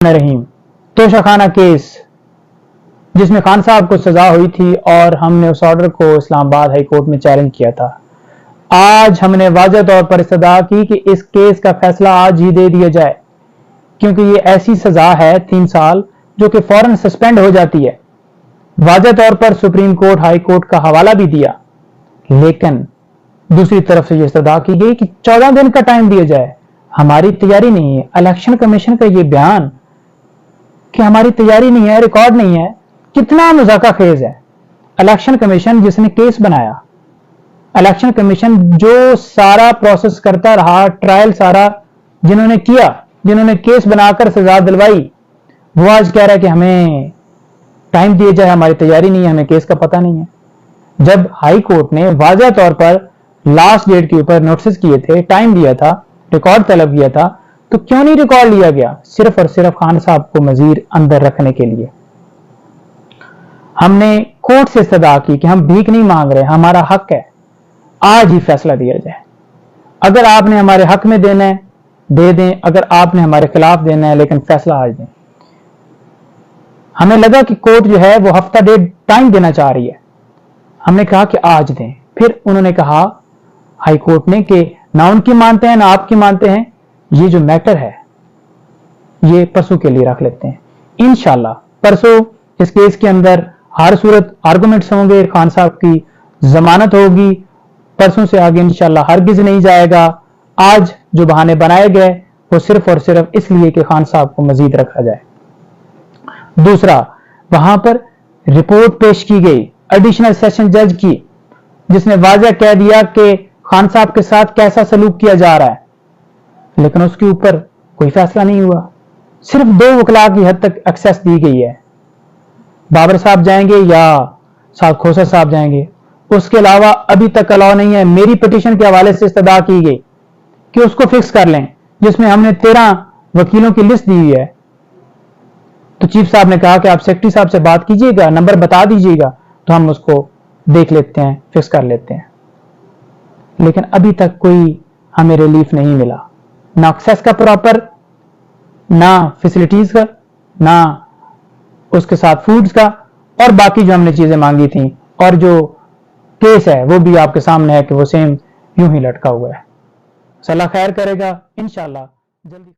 रहीम। Toshakhana case, जिसमें खान साहब को सजा हुई थी और हमने उस ऑर्डर को इस्लामाबाद हाई कोर्ट में चैलेंज किया था। आज हमने वाजह तौर पर इस्तदा की कि इस केस का फैसला आज ही दे दिया जाए, क्योंकि ये ऐसी सजा है तीन साल जो कि फ़ौरन सस्पेंड हो जाती है। वाजह तौर पर सुप्रीम कोर्ट, हाई कोर्ट का हवाला भी दिया, लेकिन दूसरी तरफ़ से यह इस्तदा की गई कि चौदह दिन का टाइम दिया जाए। हमारी तैयारी नहीं है। इलेक्शन कमीशन का ये बयान कि हमारी तैयारी नहीं है रिकॉर्ड नहीं है, कितना मजाका खेज है? इलेक्शन कमीशन जिसने केस बनाया। इलेक्शन कमीशन जो सारा प्रोसेस करता रहा ट्रायल सारा, जिन्होंने किया, जिन्होंने केस बनाकर सजा दिलवाई, वो आज कह रहा है कि हमें टाइम दिए जाए, हमारी तैयारी नहीं है, हमें केस का पता नहीं है। जब हाई कोर्ट ने वाजह तौर पर लास्ट डेट के ऊपर नोटिस किए थे टाइम दिया था रिकॉर्ड तलब किया था तो क्यों नहीं रिकॉर्ड लिया गया? सिर्फ़ और सिर्फ़ खान साहब को मजीर अंदर रखने के लिए। हमने कोर्ट से सदा की कि हम भीख नहीं मांग रहे, हमारा हक है, आज ही फैसला दिया जाए। अगर आपने हमारे हक में देना है, दे दें। अगर आपने हमारे खिलाफ देना है, लेकिन फैसला आज दें। हमें लगा कि कोर्ट जो है, वो हफ़्ता डेढ़ टाइम देना चाह रही है। हमने कहा कि आज दें। फिर उन्होंने कहा, हाई कोर्ट ने कि ना उनकी मानते हैं, ना आपकी मानते हैं। ये जो मैटर है, ये परसों के लिए रख लेते हैं। इनशाला परसों इस केस के अंदर हर सूरत आर्गुमेंट्स होंगे, खान साहब की जमानत होगी। परसों से आगे इंशाला हरगिज नहीं जाएगा। आज जो बहाने बनाए गए, वो सिर्फ़ और सिर्फ़ इसलिए कि खान साहब को मजीद रखा जाए। दूसरा, वहाँ पर रिपोर्ट पेश की गई एडिशनल सेशन जज की, जिसने वाजह कह दिया कि खान साहब के साथ कैसा सलूक किया जा रहा है। लेकिन उसके ऊपर कोई फैसला नहीं हुआ। सिर्फ़ दो वकला की हद तक एक्सेस दी गई है। बाबर साहब जाएँगे या साहब खोसा साहब जाएँगे? उसके अलावा अभी तक अलाव नहीं है। मेरी पिटीशन के हवाले से इस्तदा की गई कि उसको फिक्स कर लें, जिसमें हमने तेरह वकीलों की लिस्ट दी हुई है। तो चीफ साहब ने कहा कि आप सेक्रेटरी साहब से बात कीजिएगा नंबर बता दीजिएगा तो हम उसको देख लेते हैं फिक्स कर लेते हैं। लेकिन अभी तक कोई हमें रिलीफ नहीं मिला। ना एक्सेस का प्रॉपर, ना फैसिलिटीज़ का, ना उसके साथ फूड्स का, और बाकी जो हमने चीज़ें मांगी थी, और जो केस है, वो भी आपके सामने है कि वो सेम यूँ ही लटका हुआ है। सलाह खैर करेगा इनशाला जल्दी।